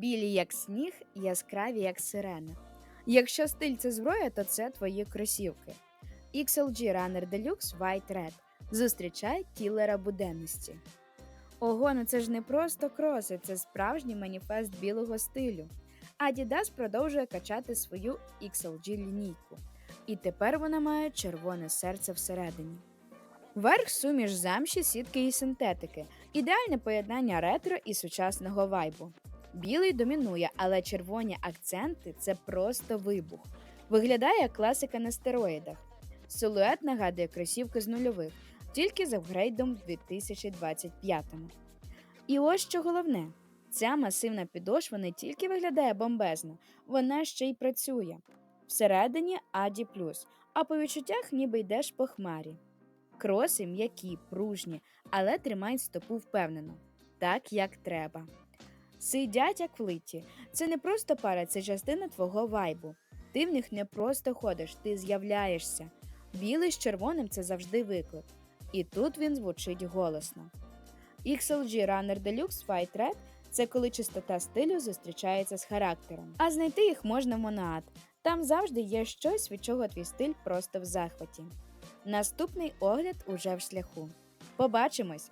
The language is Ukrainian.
Білі як сніг, яскраві як сирена. Якщо стиль це зброя, то це твої кросівки. XLG Runner Deluxe White Red. Зустрічай кілера буденності. Ого, ну це ж не просто кроси, це справжній маніфест білого стилю. Adidas продовжує качати свою XLG лінійку. І тепер вона має червоне серце всередині. Верх суміш замші, сітки і синтетики. Ідеальне поєднання ретро і сучасного вайбу. Білий домінує, але червоні акценти це просто вибух. Виглядає як класика на стероїдах. Силует нагадує кросівки з нульових, тільки з апгрейдом в 2025-му. І ось що головне: ця масивна підошва не тільки виглядає бомбезно, вона ще й працює. Всередині Аді а по відчуттях ніби йдеш по хмарі. Кроси м'які, пружні, але тримають стопу впевнено, так як треба. Сидять як влиті. Це не просто пара, це частина твого вайбу. Ти в них не просто ходиш, ти з'являєшся. Білий з червоним це завжди виклик. І тут він звучить голосно. XLG Runner Deluxe White Red – це коли чистота стилю зустрічається з характером. А знайти їх можна в Моноат. Там завжди є щось, від чого твій стиль просто в захваті. Наступний огляд уже в шляху. Побачимось!